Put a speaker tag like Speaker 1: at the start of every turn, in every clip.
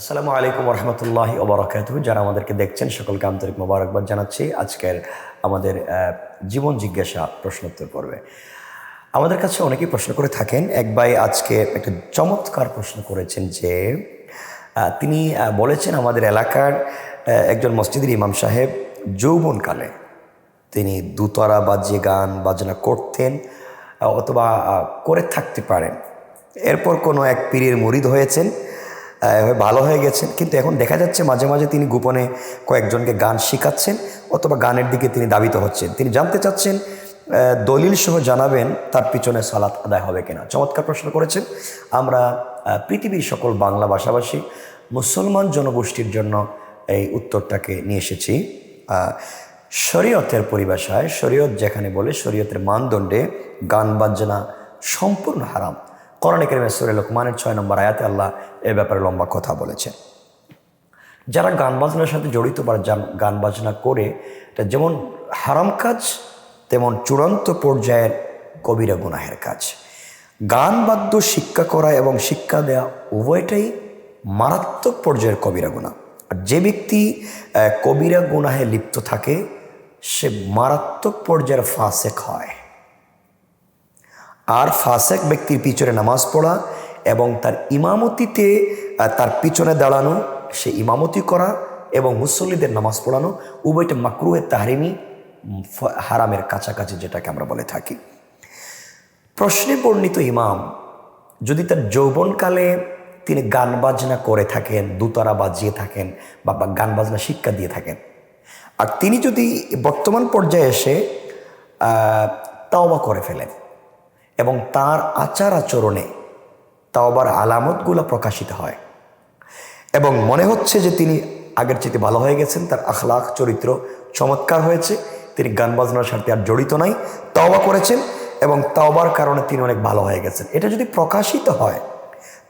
Speaker 1: আসসালামু আলাইকুম রহমতুল্লাহ ওবরাকাত যারা আমাদেরকে দেখছেন, সকলকে আন্তরিক মোবারকবাদ জানাচ্ছি। আজকের আমাদের জীবন জিজ্ঞাসা প্রশ্নোত্তর পর্বে। আমাদের কাছে অনেকেই প্রশ্ন করে থাকেন, এক ভাই আজকে একটা চমৎকার প্রশ্ন করেছেন যে তিনি বলেছেন আমাদের এলাকার একজন মসজিদের ইমাম সাহেব যৌবনকালে তিনি দুতরা বাজিয়ে গান বাজনা করতেন অথবা করে থাকতে পারেন। এরপর কোনো এক পীরের মরিদ হয়েছেন ভালো হয়ে গেছেন। কিন্তু এখন দেখা যাচ্ছে মাঝে মাঝে তিনি গোপনে কয়েকজনকে গান শেখাচ্ছেন অথবা গানের দিকে তিনি দাবিত হচ্ছেন। তিনি জানতে চাচ্ছেন দলিল সহ জানাবেন তার পিছনে সালাত আদায় হবে কিনা। চমৎকার প্রশ্ন করেছেন, আমরা পৃথিবীর সকল বাংলা ভাষাভাষী মুসলমান জনগোষ্ঠীর জন্য এই উত্তরটাকে নিয়ে এসেছি। শরীয়তের পরিভাষায়, শরীয়ত যেখানে বলে শরীয়তের মানদণ্ডে গান বাজনা সম্পূর্ণ হারাম। কোরআনে কারিমের সুরে লোকমানের ছয় নম্বর আয়াতে আল্লাহ এ ব্যাপারে লম্বা কথা বলেছেন। যারা গান বাজনার সাথে জড়িত বা গান বাজনা করে, এটা যেমন হারাম কাজ, তেমন চূড়ান্ত পর্যায়ের কবিরা গুনাহের কাজ। গান বাদ্য শিক্ষা করা এবং শিক্ষা দেওয়া উভয়টাই মারাত্মক পর্যায়ের কবিরা গুণা আর যে ব্যক্তি কবিরা গুনাহে লিপ্ত থাকে, সে মারাত্মক পর্যায়ের ফাঁসেক হয়। আর ফাসেক ব্যক্তির পিছনে নামাজ পড়া এবং তার ইমামতিতে তার পিছনে দাঁড়ানো, সে ইমামতি করা এবং মুসল্লিদের নামাজ পড়ানো, উভয়টা মাকরুয়ের তাহারিমি হারামের কাছাকাছি যেটাকে আমরা বলে থাকি। প্রশ্নে বর্ণিত ইমাম, যদি তার যৌবনকালে তিনি গান বাজনা করে থাকেন, দুতারা বাজিয়ে থাকেন বা গান বাজনা শিক্ষা দিয়ে থাকেন, আর তিনি যদি বর্তমান পর্যায়ে এসে তাওবা করে ফেলেন এবং তার আচার আচরণে তাওবার আলামতগুলো প্রকাশিত হয়। এবং মনে হচ্ছে যে তিনি আগের চেয়ে ভালো হয়ে গেছেন, তার আখলাখ, চরিত্র চমৎকার হয়েছে, তিনি গান বাজনার সাথে আর জড়িত নাই, তাওবা করেছেন এবং তাওবার কারণে তিনি অনেক ভালো হয়ে গেছেন। এটা যদি প্রকাশিত হয়,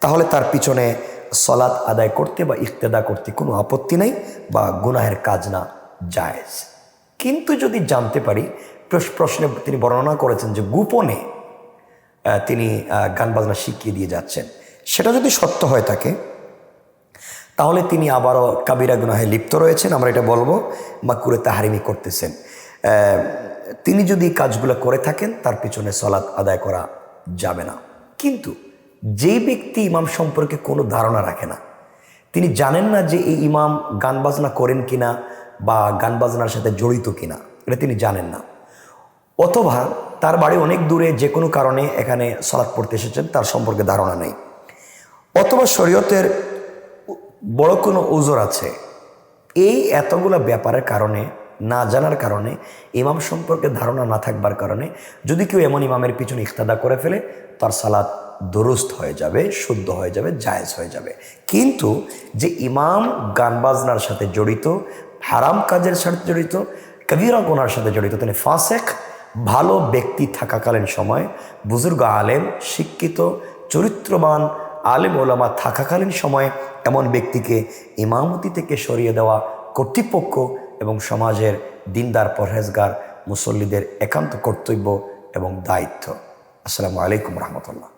Speaker 1: তাহলে তার পিছনে সলাৎ আদায় করতে বা ইফতেদা করতে কোনো আপত্তি নেই বা গুনাহের কাজ না, জায়েজ। কিন্তু যদি জানতে পারি প্রশ- প্রশ্নে তিনি বর্ণনা করেছেন যে গোপনে তিনি গান বাজনা শিখিয়ে দিয়ে যাচ্ছেন। সেটা যদি সত্য হয়ে থাকে, তাহলে তিনি আবারও কাবিরা গুনাহে লিপ্ত রয়েছেন। আমরা এটা বলব বা কুরে তাহারিমি করতেছেন। তিনি যদি কাজগুলো করে থাকেন, তার পিছনে সলাৎ আদায় করা যাবে না। কিন্তু যেই ব্যক্তি ইমাম সম্পর্কে কোনো ধারণা রাখে না, তিনি জানেন না যে এই ইমাম গান বাজনা করেন কিনা বা গান বাজনার সাথে জড়িত কিনা, এটা তিনি জানেন না। অথবা তার বাড়ি অনেক দূরে যে কোনো কারণে এখানে সলাৎ পড়তে এসেছেন, তার সম্পর্কে ধারণা নেই। অথবা শরীয়তের বড় কোনো ওজোর আছে। এই এতগুলো ব্যাপারের কারণে, না জানার কারণে, ইমাম সম্পর্কে ধারণা না থাকবার কারণে, যদি কেউ এমন ইমামের পিছনে ইখতাদা করে ফেলে, তার সালাদ দুরুস্ত হয়ে যাবে, শুদ্ধ হয়ে যাবে, জায়েজ হয়ে যাবে। কিন্তু যে ইমাম গান বাজনার সাথে জড়িত, হারাম কাজের সাথে জড়িত, কবিরা গোনার সাথে জড়িত, তিনি ফাসেক ভালো ব্যক্তি থাকাকালীন সময় বুজুর্গ আলেম, শিক্ষিত, চরিত্রবান আলেম ওলামা থাকাকালীন সময়ে এমন ব্যক্তিকে ইমামতি থেকে সরিয়ে দেওয়া কর্তৃপক্ষ এবং সমাজের দিনদার, পরহেজগার, মুসল্লিদের একান্ত কর্তব্য এবং দায়িত্ব। আসসালামু আলাইকুম রহমতুল্লাহ।